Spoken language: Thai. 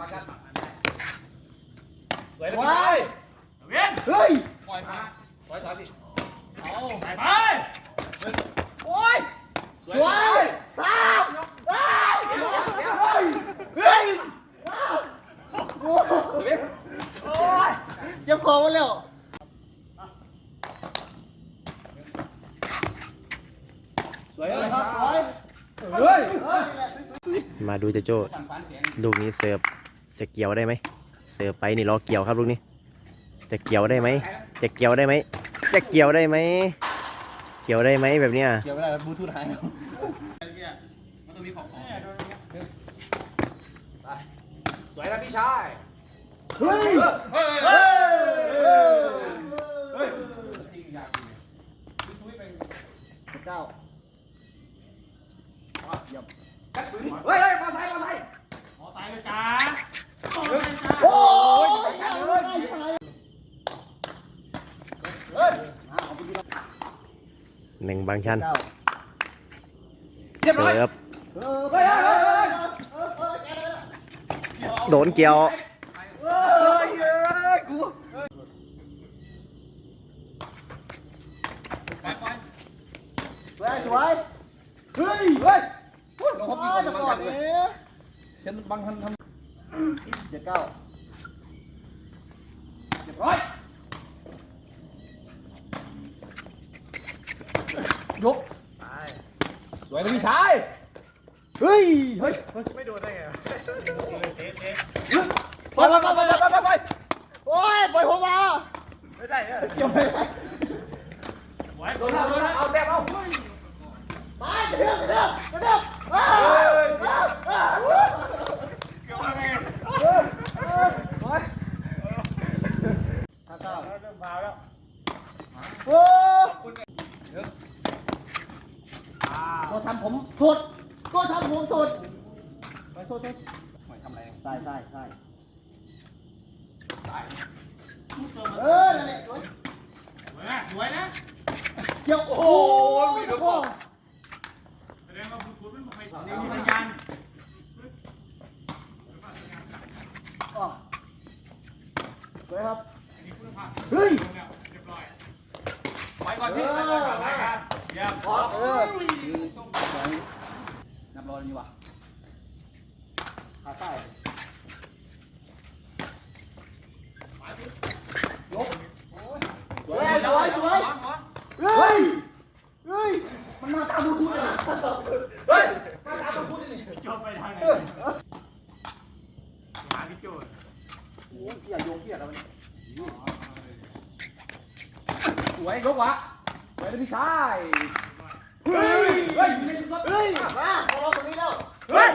มากันสวยว้ายเวียนเฮ้ยปล่อยมาปล่อยถอยสิเอาไปไปโอ้ยสวยสามเฮ้ยเฮ้ยเฮ้ยโอ้ยเจ็บคอหมดแล้วสวยเลยครับสวยเฮ้ยเฮ้ยมาดูเจะโจ้สั่งฟันเสียงลูกนี้เสิร์ฟ จะเกี่ยวได้ไหมเสิร์ฟไปนี่รอเกี่ยวครับลูกนี้ จะเกี่ยวได้ไหมจะเกี่ยวได้ไหมจะเกี่ยวได้ไหมเกี่ยวได้ไหมแบบเนี้ยเกี่ยวไม่ได้บลูทูธหายแล้วมันต้องมีของของสวยนะพี่ชายเฮ้ยเฮ้ยเฮ้ยเฮ้ยทิ้งยากคุยไปเก้ากัดปืนเฮ้ยเฮ้ยมาไทยมาไทยขอสายเลยจ้าขอสายจ้า โอ้ยเฮ้ย หนึ่งบางชันเก้าเรียบร้อยเสิร์ฟเออเฮ้ยเฮ้ยเฮ้ยเฮ้ยโดนเกี่ยวเฮ้ยเฮ้ยกูปล่อยปล่อยสวยสวยเฮ้ยเฮ้ยเราเขาปีก่อนบางชันเลยเห็นบางชันทำเจ็ดเก้าเรียบร้อย ยกสวยนะพี่ชายเฮ้ยเฮ้ยไม่โดนได้ไงเตะเตะไปไปไปไปไปไปไปโอ้ยปล่อยผมมาไม่ได้เนี่ยเกี่ยวไม่ได้ไหวโดนแล้วโดนแล้วเอาแต้มเอาไปกระเดือกกระเดือกกระเดือกอ้าวอ้าวอ้าว เกี่ยวอะไร ห้าเก้า เริ่มพาวแล้ว โอ้ตัวทำ ผมสดตัวทำผมสดไปโทษโทษหอยทำอะไรใช่ใช่ใช่ตายเออนั่นแหละสวยสวยนะสวยนะเกี่ยวโอ้โหมีลูกบอลแสดงว่าคุณคุณไม่ทำนี่มีสัญญาณสวยครับอันนี้คุณภาพเฮ้ยเรียบร้อยไปก่อนพี่เออรายการเยี่ยมเออนับ รอดีกว่าขาใต้ยกสวยสวยสวยเฮ้ย เฮ้ย มันมาตามดูคุณเลยเฮ้ย มาตามตัวพูดนี่โจไปทางไหนหาพี่โจโอ้ยเกียร์โยกเกียร์แล้วมันสวยยกวะสวยนะพี่ชาย เฮ้ยเฮ้ยมาเราตรงนี้แล้ว เฮ้ย